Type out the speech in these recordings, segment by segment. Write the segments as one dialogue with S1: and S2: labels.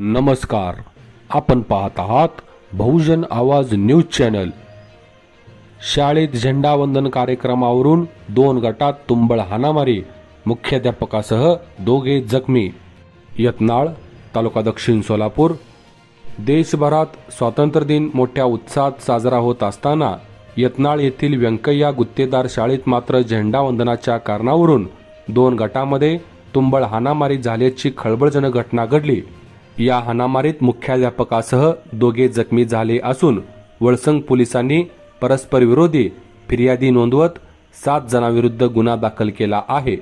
S1: नमस्कार. आपण पाहत आहात बहुजन आवाज न्यूज चॅनल. शाळेत झेंडावंदन कार्यक्रमावरून दोन गटात तुंबळ हाणामारी मुख्याध्यापकासह दोघे जखमी. यत्नाळ तालुका दक्षिण सोलापूर. देशभरात स्वातंत्र्य दिन मोठ्या उत्साहात साजरा होत असताना यत्नाळ येथील व्यंकय्या गुत्तेदार शाळेत मात्र झेंडावंदनाच्या कारणावरून दोन गटामध्ये तुंबळ हाणामारी झाल्याची खळबळजनक घटना घडली. या हाणामारीत मुख्याध्यापकासह दोघे जखमी झाले असून वळसंग पोलिसांनी परस्पर विरोधी फिर्यादी नोंदवत सात जणांविरुद्ध गुन्हा दाखल केला आहे.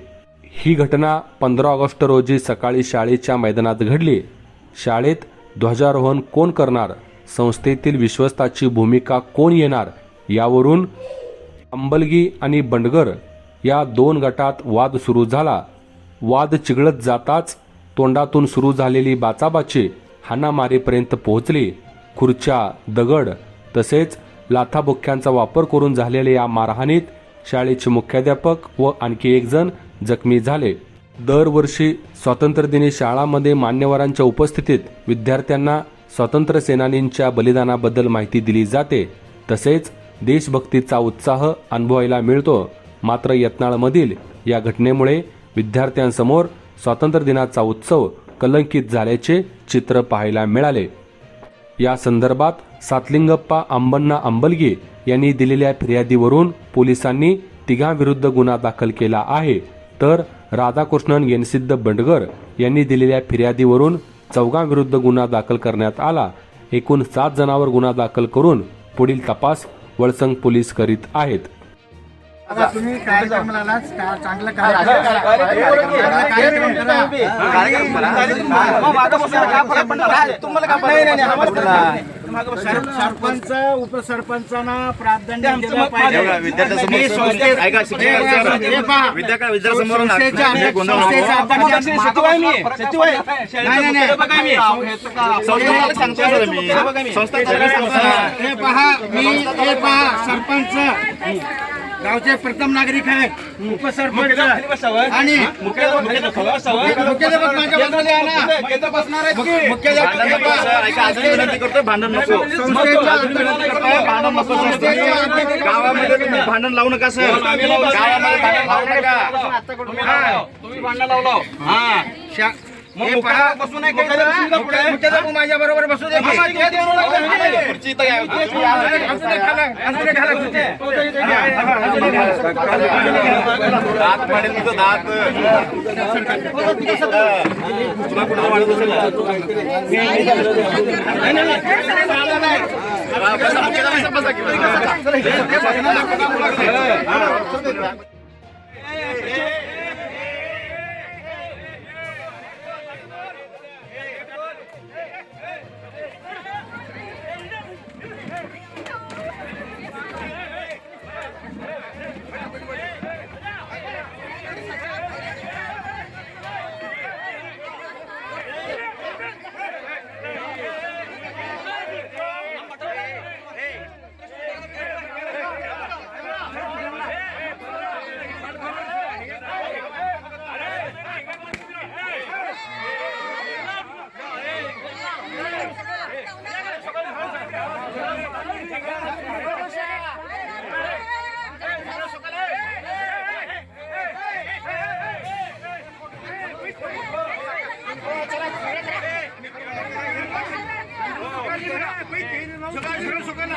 S1: ही घटना पंधरा ऑगस्ट रोजी सकाळी शाळेच्या मैदानात घडली. शाळेत ध्वजारोहण कोण करणार? संस्थेतील विश्वस्ताची भूमिका कोण येणार? यावरून अंबलगी आणि बंडगर या दोन गटात वाद सुरू झाला. वाद चिघळत जाताच तोंडातून सुरू झालेली बाचाबाची हाणामारीपर्यंत पोहोचली. खुर्च्या दगड तसेच लाथाबुक्क्यांचा वापर करून झालेल्या या मारहाणीत शाळेचे मुख्याध्यापक व आणखी एक जण जखमी झाले. दरवर्षी स्वातंत्र्यदिनी शाळांमध्ये मान्यवरांच्या उपस्थितीत विद्यार्थ्यांना स्वातंत्र्य सेनानींच्या बलिदानाबद्दल माहिती दिली जाते. तसेच देशभक्तीचा उत्साह अनुभवायला मिळतो. मात्र यत्नाळमधील या घटनेमुळे विद्यार्थ्यांसमोर स्वातंत्र्य दिनाचा उत्सव कलंकित झाल्याचे चित्र पाहायला मिळाले. या संदर्भात सातलिंगप्पा अंबन्ना अंबलगे यांनी दिलेल्या फिर्यादीवरून पोलिसांनी तिघांविरुद्ध गुन्हा दाखल केला आहे. तर राधाकृष्णन येनसिद्ध बंडगर यांनी दिलेल्या फिर्यादीवरून चौघांविरुद्ध गुन्हा दाखल करण्यात आला. एकूण सात जणांवर गुन्हा दाखल करून पुढील तपास वळसंग पोलीस करीत आहेत.
S2: तुम्ही कार्यक्रमाला चांगलं सरपंच उपसरपंचांना प्राधान्य.
S3: संस्था
S2: पहा मी हे पहा सरपंच. गावचे प्रथम नागरिक आहे. उपसरपंच आणि मुख्याध्यापक माझ्या बाजूला आहे ना. मुख्याध्यापक
S3: भांडण नको भांडण नको. गावामध्ये तुम्ही भांडण लावू नका सर. गावामध्ये भांडण लावू नका.
S4: तुम्ही भांडण लावलो हा.
S2: शा- माझ्या बरोबर बसू दे.
S3: दात पाडेल तुझं दात तुला कुठं वाढत असेल